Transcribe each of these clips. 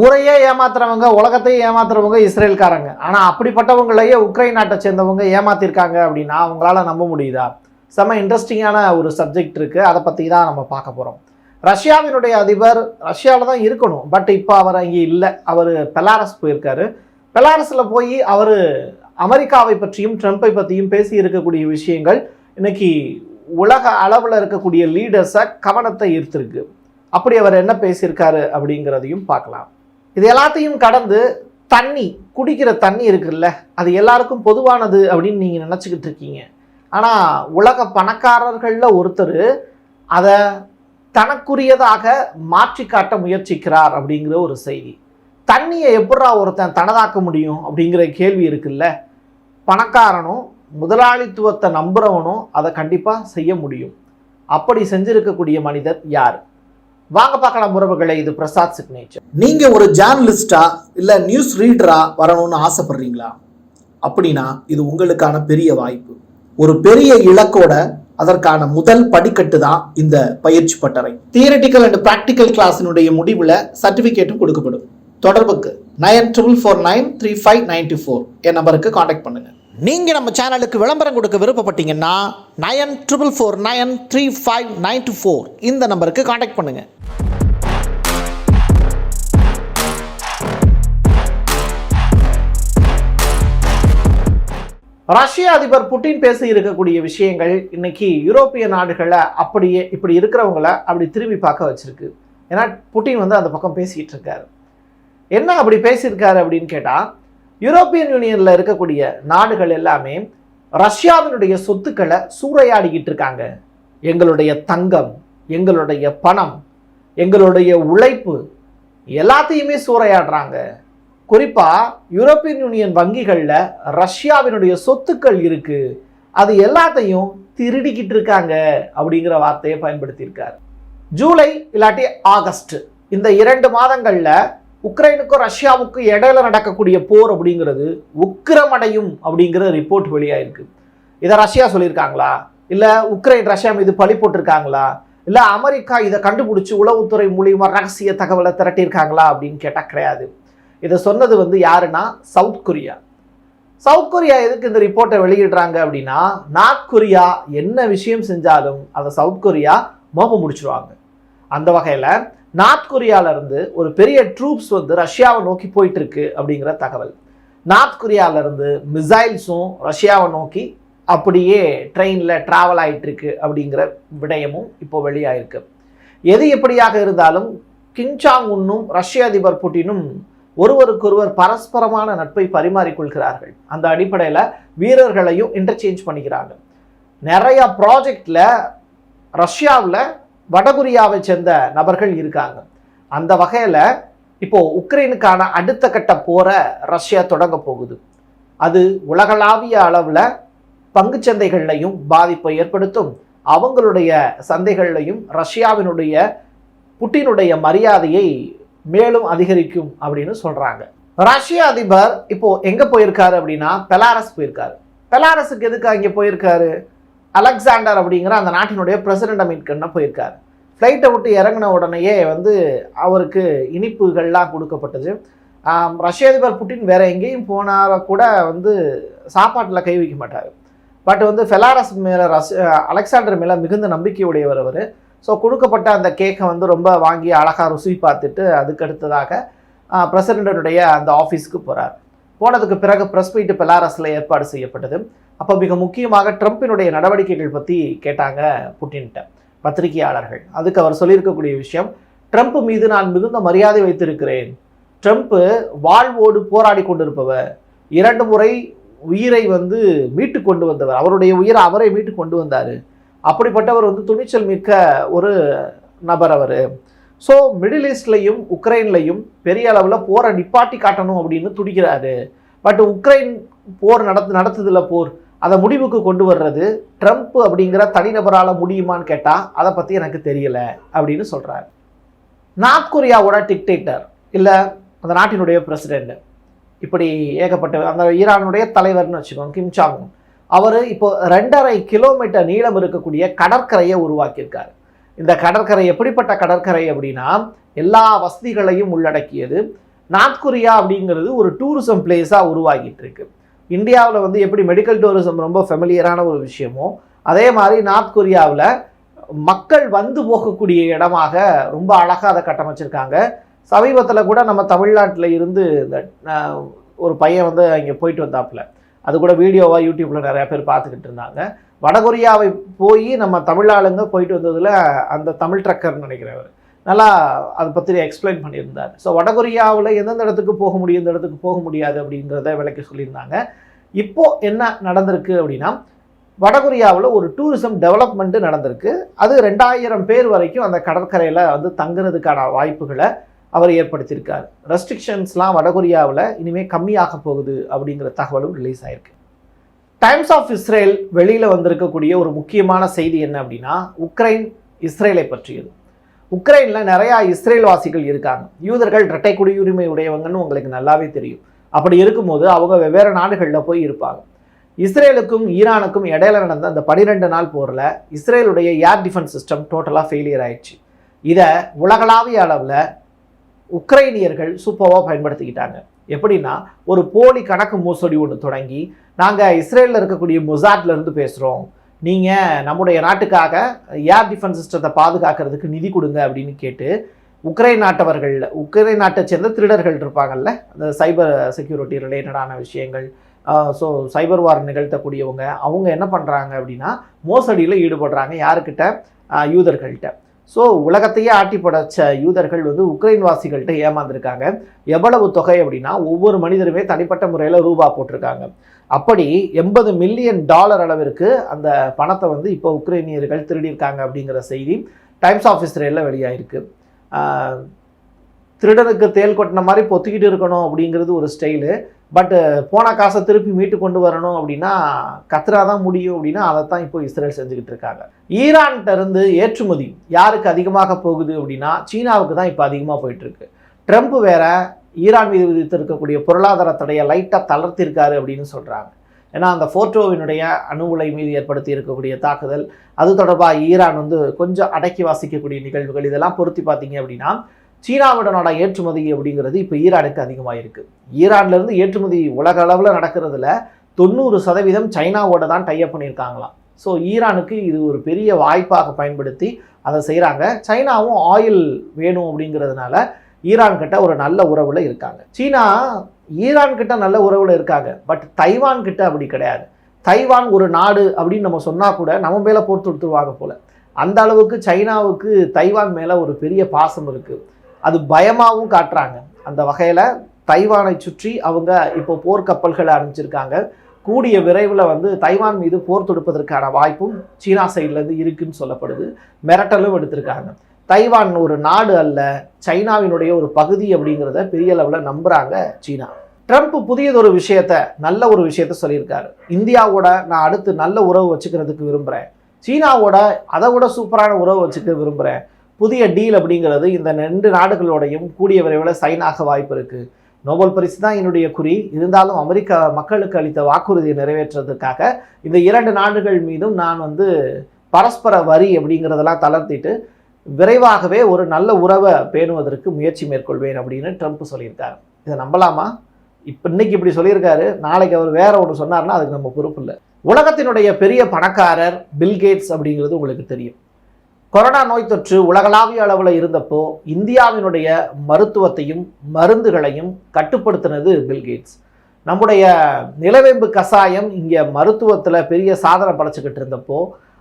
ஊரையே ஏமாத்துறவங்க உலகத்தையே ஏமாத்துறவங்க இஸ்ரேல்காரங்க. ஆனால் அப்படிப்பட்டவங்களையே உக்ரைன் நாட்டை சேர்ந்தவங்க ஏமாத்திருக்காங்க அப்படின்னா அவங்களால நம்ப முடியுதா? செம்ம இன்ட்ரெஸ்டிங்கான ஒரு சப்ஜெக்ட் இருக்குது அதை பற்றி தான் நம்ம பார்க்க போகிறோம் ரஷ்யாவினுடைய அதிபர் ரஷ்யாவில் தான் இருக்கணும். பட் இப்போ அவர் அங்கே இல்லை. அவர் பெலாரஸ் போயிருக்காரு. பெலாரஸில் போய் அவர் அமெரிக்காவை பற்றியும் ட்ரம்ப்பை பற்றியும் பேசி இருக்கக்கூடிய விஷயங்கள் இன்னைக்கு உலக அளவில் இருக்கக்கூடிய லீடர்ஸை கவனத்தை ஈர்த்திருக்கு. அப்படி அவர் என்ன பேசியிருக்காரு அப்படிங்கிறதையும் பார்க்கலாம். இது எல்லாத்தையும் கடந்து தண்ணி குடிக்கிற தண்ணி இருக்குல்ல அது எல்லாருக்கும் பொதுவானது அப்படின்னு நீங்கள் நினச்சிக்கிட்டு இருக்கீங்க. ஆனால் உலக பணக்காரர்களில் ஒருத்தர் அதை தனக்குரியதாக மாற்றி காட்ட முயற்சிக்கிறார் அப்படிங்கிற ஒரு செய்தி. தண்ணியை எப்படா ஒருத்தன் தனதாக்க முடியும் அப்படிங்கிற கேள்வி இருக்குல்ல. பணக்காரனும் முதலாளித்துவத்தை நம்புகிறவனும் அதை கண்டிப்பாக செய்ய முடியும். அப்படி செஞ்சிருக்கக்கூடிய மனிதர் யார்? வாங்க பார்க்கலாம் உறவுகளை. இது பிரசாத் சிக்னேச்சர் நீங்க ஒரு ஜேர்னலிஸ்டா இல்ல நியூஸ் ரீடரா வரணும்னு ஆசைப்படுறீங்களா? அப்படின்னா இது உங்களுக்கான பெரிய வாய்ப்பு. ஒரு பெரிய இலக்கோட அதற்கான முதல் படிக்கட்டு தான் இந்த பயிற்சி பட்டறை. தியரட்டிக்கல் அண்ட் ப்ராக்டிக்கல் கிளாஸினுடைய முடிவில் சர்டிஃபிகேட்டும் கொடுக்கப்படும். தொடர்புக்கு nine triple four nine three five ninety four என் நம்பருக்கு காண்டாக்ட் பண்ணுங்க. நீங்கள் நம்ம சேனலுக்கு விளம்பரம் கொடுக்க விருப்பப்பட்டீங்கன்னா nine triple four nine three five nine two four இந்த நம்பருக்கு காண்டாக்ட் பண்ணுங்கள் ரஷ்ய அதிபர் புட்டின் பேசி இருக்கக்கூடிய விஷயங்கள் இன்னைக்கு யூரோப்பிய நாடுகளை அப்படியே இப்படி இருக்கிறவங்கள அப்படி திரும்பி பார்க்க வச்சிருக்கு. ஏன்னா புட்டின் வந்து அந்த பக்கம் பேசிக்கிட்டு இருக்காரு. என்ன அப்படி பேசியிருக்காரு அப்படின்னு கேட்டால் யூரோப்பியன் யூனியனில் இருக்கக்கூடிய நாடுகள் எல்லாமே ரஷ்யாவினுடைய சொத்துக்களை சூறையாடிக்கிட்டு இருக்காங்க. எங்களுடைய தங்கம் எங்களுடைய பணம் எங்களுடைய உழைப்பு எல்லாத்தையுமே சூறையாடுறாங்க. குறிப்பாக யூரோப்பியன் யூனியன் வங்கிகளில் ரஷ்யாவினுடைய சொத்துக்கள் இருக்குது அது எல்லாத்தையும் திருடிக்கிட்டு இருக்காங்க அப்படிங்கிற வார்த்தையை பயன்படுத்தியிருக்காரு. ஜூலை இல்லாட்டி ஆகஸ்ட் இந்த இரண்டு மாதங்களில் உக்ரைனுக்கும் ரஷ்யாவுக்கும் இடையில நடக்கக்கூடிய போர் அப்படிங்கிறது உக்கிரமடையும் அப்படிங்கிற ரிப்போர்ட் வெளியாயிருக்கு. இதை ரஷ்யா சொல்லியிருக்காங்களா? இல்லை உக்ரைன் ரஷ்யா மீது பழி போட்டிருக்காங்களா? இல்லை அமெரிக்கா இதை கண்டுபிடிச்சி உளவுத்துறை மூலியமாக ரகசிய தகவலை திரட்டியிருக்காங்களா அப்படின்னு கேட்டால் கிடையாது. இதை சொன்னது வந்து யாருன்னா? South Korea. சவுத் கொரியா எதுக்கு இந்த ரிப்போர்ட்டை வெளியிடுறாங்க அப்படின்னா நார்த் கொரியா என்ன விஷயம் செஞ்சாலும் அதை சவுத் கொரியா மோப்ப முடிச்சிருவாங்க. அந்த வகையில் நார்த் கொரியால ஒரு பெரிய ட்ரூப்ஸ் வந்து ரஷ்யாவை நோக்கி போயிட்டுருக்கு அப்படிங்கிற தகவல். நார்த் கொரியால மிசைல்ஸும் ரஷ்யாவை நோக்கி அப்படியே ட்ரெயினில் ட்ராவல் ஆகிட்டுருக்கு அப்படிங்கிற விடயமும் இப்போ வெளியாயிருக்கு. எது எப்படியாக இருந்தாலும் கிங்சாங் உன்னும் ரஷ்ய அதிபர் புட்டினும் ஒருவருக்கொருவர் பரஸ்பரமான நட்பை பரிமாறிக்கொள்கிறார்கள் அந்த அடிப்படையில் வீரர்களையும் இன்டர்சேஞ்ச் பண்ணிக்கிறாங்க. நிறையா ப்ராஜெக்டில் ரஷ்யாவில் வடகொரியாவை சேர்ந்த நபர்கள் இருக்காங்க. அந்த வகையில் இப்போது உக்ரைனுக்கான அடுத்த கட்ட போரை ரஷ்யா தொடங்க போகுது. அது உலகளாவிய அளவில் பங்குச்சந்தைகள்லையும் பாதிப்பை ஏற்படுத்தும். அவங்களுடைய சந்தைகள்லையும் ரஷ்யாவினுடைய புட்டினுடைய மரியாதையை மேலும் அதிகரிக்கும் அப்படின்னு சொல்கிறாங்க ரஷ்ய அதிபர் இப்போது எங்கே போயிருக்காரு அப்படின்னா பெலாரஸ் போயிருக்காரு. பெலாரஸுக்கு எதுக்கு அங்கே போயிருக்காரு? அலெக்சாண்டர் அப்படிங்கிற அந்த நாட்டினுடைய பிரசிடெண்ட்டை மீட் பண்ண ஃப்ளைட்டை விட்டு இறங்கின உடனேயே வந்து அவருக்கு இனிப்புகள்லாம் கொடுக்கப்பட்டது. ரஷ்ய அதிபர் புட்டின் வேறு எங்கேயும் போனார கூட வந்து சாப்பாட்டில் கை வைக்க மாட்டார். பட் வந்து ஃபெலாரஸ் மேலே ரஸ் அலெக்சாண்டர் மேலே மிகுந்த நம்பிக்கையுடையவர் அவர். ஸோ கொடுக்கப்பட்ட அந்த கேக்கை வந்து ரொம்ப வாங்கி அழகாக ருசி பார்த்துட்டு அதுக்கடுத்ததாக பிரசிடென்டனுடைய அந்த ஆஃபீஸ்க்கு போகிறார் போனதுக்கு பிறகு ப்ரெஸ் மீட்டு பெலாரஸில் ஏற்பாடு செய்யப்பட்டது. அப்போ மிக முக்கியமாக ட்ரம்ப்பினுடைய நடவடிக்கைகள் பற்றி கேட்டாங்க புட்டின்கிட்ட பத்திரிகையாளர்கள். அதுக்கு அவர் சொல்லியிருக்கக்கூடிய விஷயம் ட்ரம்ப் மீது நான் மிகுந்த மரியாதை வைத்திருக்கிறேன். ட்ரம்ப்பு வாழ்வோடு போராடி கொண்டிருப்பவர். இரண்டு முறை உயிரை வந்து மீட்டு கொண்டு வந்தவர். அவருடைய உயிரை அவரை மீட்டு கொண்டு வந்தார். அப்படிப்பட்டவர் வந்து துணிச்சல் மிக்க ஒரு நபர் அவர். ஸோ மிடில் ஈஸ்ட்லையும் உக்ரைன்லையும் பெரிய அளவில் போரை நிப்பாட்டி காட்டணும் அப்படின்னு துடிக்கிறாரு. பட் உக்ரைன் போர் நடத்து நடத்துதில்ல போர் அதை முடிவுக்கு கொண்டு வர்றது ட்ரம்ப் அப்படிங்கிற தனிநபரால் முடியுமான்னு கேட்டால் அதை பற்றி எனக்கு தெரியல அப்படின்னு சொல்கிறார் நார்த் கொரியாவோட டிக்டேட்டர் இல்லை அந்த நாட்டினுடைய பிரசிடெண்ட் இப்படி ஏகப்பட்ட அந்த ஈரானுடைய தலைவர்னு வச்சுக்கோங்க கிம்சாங் அவர் இப்போ ரெண்டரை கிலோமீட்டர் நீளம் இருக்கக்கூடிய கடற்கரையை உருவாக்கியிருக்காரு. இந்த கடற்கரை எப்படிப்பட்ட கடற்கரை அப்படின்னா எல்லா வசதிகளையும் உள்ளடக்கியது. நார்த் கொரியா அப்படிங்கிறது ஒரு டூரிசம் பிளேஸாக உருவாகிட்டு இருக்கு. இந்தியாவில் வந்து எப்படி மெடிக்கல் டூரிசம் ரொம்ப ஃபெமிலியரான ஒரு விஷயமோ அதே மாதிரி நார்த் கொரியாவில் மக்கள் வந்து போகக்கூடிய இடமாக ரொம்ப அழகாக அதை கட்டமைச்சிருக்காங்க. சமீபத்தில் கூட நம்ம தமிழ்நாட்டில் இருந்து இந்த ஒரு பையன் வந்து அங்கே போயிட்டு வந்தாப்புல. அது கூட வீடியோவாக யூடியூப்பில் நிறையா பேர் பார்த்துக்கிட்டு இருந்தாங்க. வடகொரியாவை போய் நம்ம தமிழ் ஆளுங்க போயிட்டு வந்ததில் அந்த தமிழ் ட்ரக்கர்னு நினைக்கிறவர் நல்லா அதை பற்றி எக்ஸ்பிளைன் பண்ணியிருந்தார். ஸோ வடகொரியாவில் எந்தெந்த இடத்துக்கு போக முடியும் எந்த இடத்துக்கு போக முடியாது அப்படிங்கிறத விளக்கி சொல்லியிருந்தாங்க. இப்போது என்ன நடந்திருக்கு அப்படின்னா வடகொரியாவில் ஒரு டூரிசம் டெவலப்மெண்ட்டு நடந்திருக்கு. அது ரெண்டாயிரம் பேர் வரைக்கும் அந்த கடற்கரையில் வந்து தங்குறதுக்கான வாய்ப்புகளை அவர் ஏற்படுத்தியிருக்கார். ரெஸ்ட்ரிக்ஷன்ஸ்லாம் வடகொரியாவில் இனிமேல் கம்மியாக போகுது அப்படிங்கிற தகவலும் ரிலீஸ் ஆயிருக்கு. டைம்ஸ் ஆஃப் இஸ்ரேல் வெளியில் வந்திருக்கக்கூடிய ஒரு முக்கியமான செய்தி என்ன அப்படின்னா உக்ரைன் இஸ்ரேலை பற்றியது. உக்ரைனில் நிறையா இஸ்ரேல்வாசிகள் இருக்காங்க. யூதர்கள் இரட்டை குடியுரிமை உடையவங்கன்னு உங்களுக்கு நல்லாவே தெரியும். அப்படி இருக்கும்போது அவங்க வெவ்வேறு நாடுகளில் போய் இருப்பாங்க. இஸ்ரேலுக்கும் ஈரானுக்கும் இடையில நடந்த அந்த பனிரெண்டு நாள் போரில் இஸ்ரேலுடைய ஏர் டிஃபென்ஸ் சிஸ்டம் டோட்டலாக ஃபெயிலியர் ஆயிடுச்சு. இதை உலகளாவிய அளவில் உக்ரைனியர்கள் சூப்பராக பயன்படுத்திக்கிட்டாங்க. எப்படின்னா ஒரு போலி கணக்கு மோசடி ஒன்று தொடங்கி நாங்கள் இஸ்ரேலில் இருக்கக்கூடிய மொசாட்லேருந்து பேசுகிறோம் நீங்கள் நம்முடைய நாட்டுக்காக ஏர் டிஃபென்ஸ் சிஸ்டத்தை பாதுகாக்கிறதுக்கு நிதி கொடுங்க அப்படின்னு கேட்டு உக்ரைன் நாட்டவர்கள் உக்ரைன் நாட்டை சேர்ந்த திருடர்கள் இருப்பாங்கல்ல அந்த சைபர் செக்யூரிட்டி ரிலேட்டடான விஷயங்கள் ஸோ சைபர் வார் நிகழ்த்தக்கூடியவங்க அவங்க என்ன பண்ணுறாங்க அப்படின்னா மோசடியில் ஈடுபடுறாங்க யாருக்கிட்ட? யூதர்கள்கிட்ட யூதர்கள்ட்ட. ஸோ உலகத்தையே ஆட்டி படைச்ச யூதர்கள் வந்து உக்ரைன் வாசிகள்கிட்ட ஏமாந்துருக்காங்க. எவ்வளவு தொகை அப்படின்னா ஒவ்வொரு மனிதருமே தனிப்பட்ட முறையில் ரூபா போட்டிருக்காங்க. அப்படி எண்பது மில்லியன் டாலர் அளவிற்கு அந்த பணத்தை வந்து இப்போ உக்ரைனியர்கள் திருடியிருக்காங்க அப்படிங்கிற செய்தி டைம்ஸ் ஆஃப் இஸ்ரேலில் வெளியாகிருக்கு திருடனுக்கு தேல் கொட்டின மாதிரி பொத்திக்கிட்டு இருக்கணும் அப்படிங்கிறது ஒரு ஸ்டைலு பட்டு போன காசை திருப்பி மீட்டு கொண்டு வரணும் அப்படின்னா கத்ரா தான் முடியும் அப்படின்னா அதை தான் இப்போ இஸ்ரேல் செஞ்சுக்கிட்டு இருக்காங்க. ஈரான்கிட்ட இருந்து ஏற்றுமதி யாருக்கு அதிகமாக போகுது அப்படின்னா சீனாவுக்கு தான் இப்போ அதிகமாக போயிட்டுருக்கு. ட்ரம்ப் வேற ஈரான் மீது விதித்திருக்கக்கூடிய பொருளாதார தடையை லைட்டாக தளர்த்திருக்காரு அப்படின்னு சொல்கிறாங்க ஏன்னா அந்த ஃபோட்டோவினுடைய அணு உலை மீது ஏற்படுத்தி இருக்கக்கூடிய தாக்குதல் அது தொடர்பாக ஈரான் வந்து கொஞ்சம் அடக்கி வாசிக்கக்கூடிய நிகழ்வுகள் இதெல்லாம் பொருத்தி பார்த்தீங்க அப்படின்னா சீனாவுடனோட ஏற்றுமதி அப்படிங்கிறது இப்போ ஈரானுக்கு அதிகமாக இருக்குது ஈரான்லேருந்து ஏற்றுமதி உலக அளவில் நடக்கிறதுல தொண்ணூறு சதவீதம் சைனாவோட தான் டைப் பண்ணியிருக்காங்களாம். ஸோ ஈரானுக்கு இது ஒரு பெரிய வாய்ப்பாக பயன்படுத்தி அதை செய்கிறாங்க சைனாவும் ஆயில் வேணும் அப்படிங்கிறதுனால ஈரான் கிட்ட ஒரு நல்ல உறவில் இருக்காங்க. சீனா ஈரான் கிட்ட நல்ல உறவில் இருக்காங்க. பட் தைவான் கிட்ட அப்படி கிடையாது. தைவான் ஒரு நாடு அப்படின்னு நம்ம சொன்னால் கூட நம்ம மேலே போர் தொடுத்துருவாங்க போல். அந்த அளவுக்கு சைனாவுக்கு தைவான் மேலே ஒரு பெரிய பாசம் இருக்குது அது பயமாகவும் காட்டுறாங்க. அந்த வகையில் தைவானை சுற்றி அவங்க இப்போ போர்க்கப்பல்களை அனுப்பிச்சிருக்காங்க. கூடிய விரைவில் வந்து தைவான் மீது போர் தொடுப்பதற்கான வாய்ப்பும் சீனா சைட்லேருந்து இருக்குன்னு சொல்லப்படுது. மிரட்டலும் எடுத்திருக்காங்க. தைவான் ஒரு நாடு அல்ல சைனாவினுடைய ஒரு பகுதி அப்படிங்கிறத பெரிய அளவில் நம்புகிறாங்க சீனா. ட்ரம்ப் புதியதொரு விஷயத்த நல்ல ஒரு விஷயத்த சொல்லியிருக்காரு. இந்தியாவோட நான் அடுத்து நல்ல உறவு வச்சுக்கிறதுக்கு விரும்புகிறேன் சீனாவோட அதை விட சூப்பரான உறவு வச்சுக்க விரும்புகிறேன் புதிய டீல் அப்படிங்கிறது இந்த ரெண்டு நாடுகளோடையும் கூடிய விரைவில் சைன் ஆக வாய்ப்பு இருக்குது நோபல் பரிசு தான் என்னுடைய குறி. இருந்தாலும் அமெரிக்கா மக்களுக்கு அளித்த வாக்குறுதியை நிறைவேற்றுறதுக்காக இந்த இரண்டு நாடுகள் மீதும் நான் வந்து பரஸ்பர வரி அப்படிங்கிறதெல்லாம் தளர்த்திட்டு விரைவாகவே ஒரு நல்ல உறவை பேணுவதற்கு முயற்சி மேற்கொள்வேன் அப்படின்னு ட்ரம்ப் சொல்லியிருக்காரு. இதை நம்பலாமா? இப்போ இன்னைக்கு இப்படி சொல்லியிருக்காரு. நாளைக்கு அவர் வேற ஒன்று சொன்னார்னா அதுக்கு நம்ம பொறுப்பு இல்லை. உலகத்தினுடைய பெரிய பணக்காரர் பில்கேட்ஸ் அப்படிங்கிறது உங்களுக்கு தெரியும். கொரோனா நோய் தொற்று உலகளாவிய அளவில் இருந்தப்போ இந்தியாவினுடைய மருத்துவத்தையும் மருந்துகளையும் கட்டுப்படுத்தினது பில்கேட்ஸ் நம்முடைய நிலவேம்பு கஷாயம் இங்கே மருத்துவத்தில் பெரிய சாதனை படைச்சிக்கிட்டு இருந்தப்போ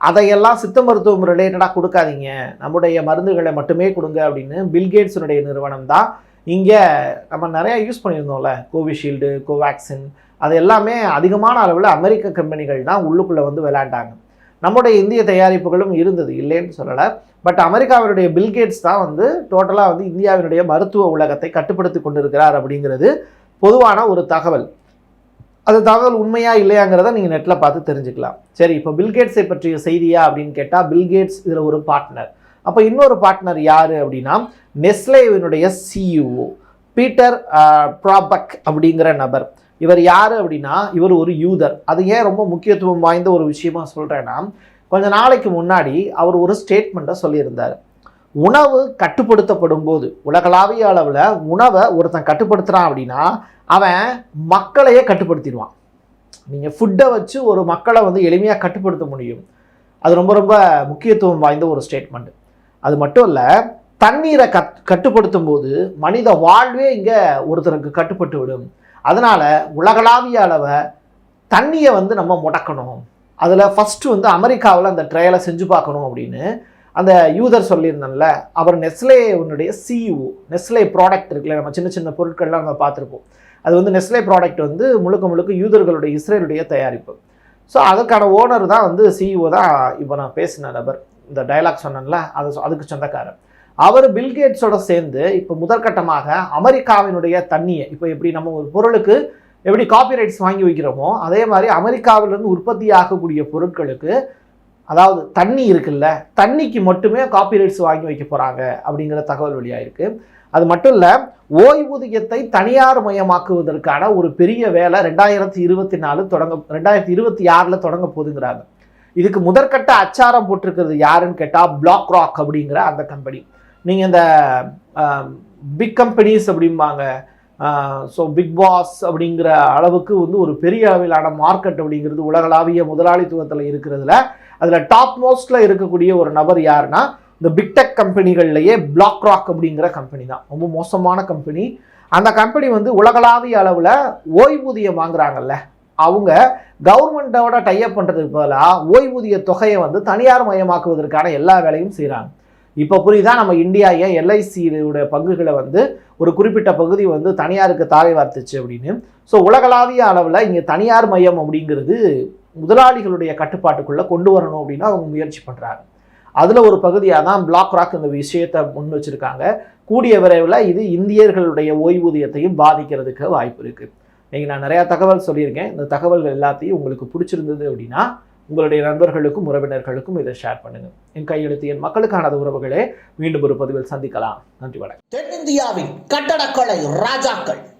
அதையெல்லாம் சித்த மருத்துவம் ரிலேட்டடாக கொடுக்காதீங்க? நம்முடைய மருந்துகளை மட்டுமே கொடுங்க அப்படின்னு பில்கேட்ஸினுடைய நிறுவனம் தான் இங்கே நம்ம நிறையா யூஸ் பண்ணியிருந்தோம்ல. கோவிஷீல்டு கோவேக்சின் அது எல்லாமே அதிகமான அளவில் அமெரிக்க கம்பெனிகள் தான் உள்ளுக்குள்ளே வந்து விளையாண்டாங்க. நம்முடைய இந்திய தயாரிப்புகளும் இருந்தது இல்லைன்னு சொல்லலை. பட் அமெரிக்காவினுடைய பில்கேட்ஸ் தான் வந்து டோட்டலாக வந்து இந்தியாவினுடைய மருத்துவ உலகத்தை கட்டுப்படுத்தி கொண்டிருக்கிறார் அப்படிங்கிறது பொதுவான ஒரு தகவல். அது தகவல் உண்மையா இல்லையாங்கிறத நீங்கள் நெட்டில் பார்த்து தெரிஞ்சுக்கலாம். சரி இப்போ பில்கேட்ஸை பற்றிய செய்தியா அப்படின்னு கேட்டால் பில்கேட்ஸ் இதில் ஒரு பார்ட்னர் அப்போ இன்னொரு பார்ட்னர் யார் அப்படின்னா நெஸ்லேவினுடைய சிஇஓ பீட்டர் ப்ராபக் அப்படிங்கிற நபர். இவர் யார் அப்படின்னா இவர் ஒரு யூதர். அது ஏன் ரொம்ப முக்கியத்துவம் வாய்ந்த ஒரு விஷயமா சொல்கிறேன்னா கொஞ்ச நாளைக்கு முன்னாடி அவர் ஒரு ஸ்டேட்மெண்ட்டை சொல்லியிருந்தார். உணவு கட்டுப்படுத்தப்படும் போது உலகளாவிய அளவில் உணவை ஒருத்தன் கட்டுப்படுத்துகிறான் அப்படின்னா அவன் மக்களையே கட்டுப்படுத்திடுவான். நீங்கள் ஃபுட்டை வச்சு ஒரு மக்களை வந்து எளிமையாக கட்டுப்படுத்த முடியும். அது ரொம்ப ரொம்ப முக்கியத்துவம் வாய்ந்த ஒரு ஸ்டேட்மெண்ட் அது மட்டும் இல்லை தண்ணீரை கட் கட்டுப்படுத்தும் போது மனித வாழ்வே இங்கே ஒருத்தருக்கு கட்டுப்பட்டு விடும் அதனால் உலகளாவிய அளவை தண்ணியை வந்து நம்ம முடக்கணும். அதில் ஃபஸ்ட்டு வந்து அமெரிக்காவில் அந்த ட்ரையலை செஞ்சு பார்க்கணும் அப்படின்னு அந்த யூதர் சொல்லியிருந்தேன்ல அவர் நெஸ்லே உன்னுடைய சிஇஓ நெஸ்லே ப்ராடக்ட் இருக்குல்ல நம்ம சின்ன சின்ன பொருட்கள்லாம் நம்ம பார்த்துருப்போம். அது வந்து நெஸ்லே ப்ராடக்ட் வந்து முழுக்க முழுக்க யூதர்களுடைய இஸ்ரேலுடைய தயாரிப்பு. ஸோ அதுக்கான ஓனர் தான் வந்து சிஇஓ தான். இப்போ நான் பேசின நபர். இந்த டைலாக் சொன்னேன்ல அது அதுக்கு சொந்தக்காரர். அவர் பில்கேட்ஸோட சேர்ந்து இப்போ முதற்கட்டமாக அமெரிக்காவினுடைய தண்ணியை இப்போ எப்படி நம்ம ஒரு பொருளுக்கு எப்படி காப்பிரைட்ஸ் வாங்கி வைக்கிறோமோ அதே மாதிரி அமெரிக்காவிலிருந்து உற்பத்தி ஆகக்கூடிய பொருட்களுக்கு அதாவது தண்ணி இருக்குல்ல தண்ணிக்கு மட்டுமே காப்பிரைட்ஸ் வாங்கி வைக்க போகிறாங்க அப்படிங்கிற தகவல் வெளியாயிருக்கு. அது மட்டும் இல்லை ஓய்வூதியத்தை தனியார் மயமாக்குவதற்கான ஒரு பெரிய வேலை ரெண்டாயிரத்தி இருபத்தி நாலு தொடங்க ரெண்டாயிரத்தி இருபத்தி ஆறில் தொடங்க போதுங்கிறாங்க இதுக்கு முதற்கட்ட அச்சாரம் போட்டிருக்கிறது யாருன்னு கேட்டால் பிளாக் ராக் அப்படிங்கிற அந்த கம்பெனி நீங்கள் இந்த பிக் கம்பெனிஸ் அப்படிம்பாங்க. ஸோ பிக் பாஸ் அப்படிங்கிற அளவுக்கு வந்து ஒரு பெரிய அளவிலான மார்க்கெட் அப்படிங்கிறது உலகளாவிய முதலாளித்துவத்தில் இருக்கிறதுல அதில் டாப் மோஸ்ட்டில் இருக்கக்கூடிய ஒரு நபர் யாருன்னா இந்த பிக்டெக் கம்பெனிகள்லையே பிளாக் ராக் அப்படிங்கிற கம்பெனி தான். ரொம்ப மோசமான கம்பெனி அந்த கம்பெனி வந்து உலகளாவிய அளவில் ஓய்வூதியம் வாங்குறாங்கல்ல. அவங்க கவர்மெண்ட்டோட டைப் பண்ணுறதுக்கு பதிலாக ஓய்வூதிய தொகையை வந்து தனியார் மயமாக்குவதற்கான எல்லா வேலையும் செய்கிறாங்க இப்போ புரியுதா? நம்ம இந்தியா ஏன் எல்ஐசியுடைய பங்குகளை வந்து ஒரு குறிப்பிட்ட பகுதி வந்து தனியாருக்கு தாரை வார்த்துச்சு அப்படின்னு. ஸோ உலகளாவிய அளவில் இங்கே தனியார் மையம் அப்படிங்கிறது முதலாளிகளுடைய கட்டுப்பாட்டுக்குள்ளே கொண்டு வரணும் அப்படின்னு அவங்க முயற்சி பண்ணுறாங்க அதில் ஒரு பகுதியாக தான் பிளாக் ராக் இந்த விஷயத்தை முன் வச்சுருக்காங்க. கூடிய விரைவில் இது இந்தியர்களுடைய ஓய்வூதியத்தையும் பாதிக்கிறதுக்கு வாய்ப்பு இருக்குது நீங்கள் நான் நிறையா தகவல் சொல்லியிருக்கேன். இந்த தகவல்கள் எல்லாத்தையும் உங்களுக்கு பிடிச்சிருந்தது அப்படின்னா உங்களுடைய நண்பர்களுக்கும் உறவினர்களுக்கும் இதை ஷேர் பண்ணுங்க. என் கையெழுத்து என் மக்களுக்கான உறவுகளே மீண்டும் ஒரு பதிவில் சந்திக்கலாம். நன்றி வணக்கம். தென்னிந்தியாவின் கட்டடக்கலை ராஜாக்கள்.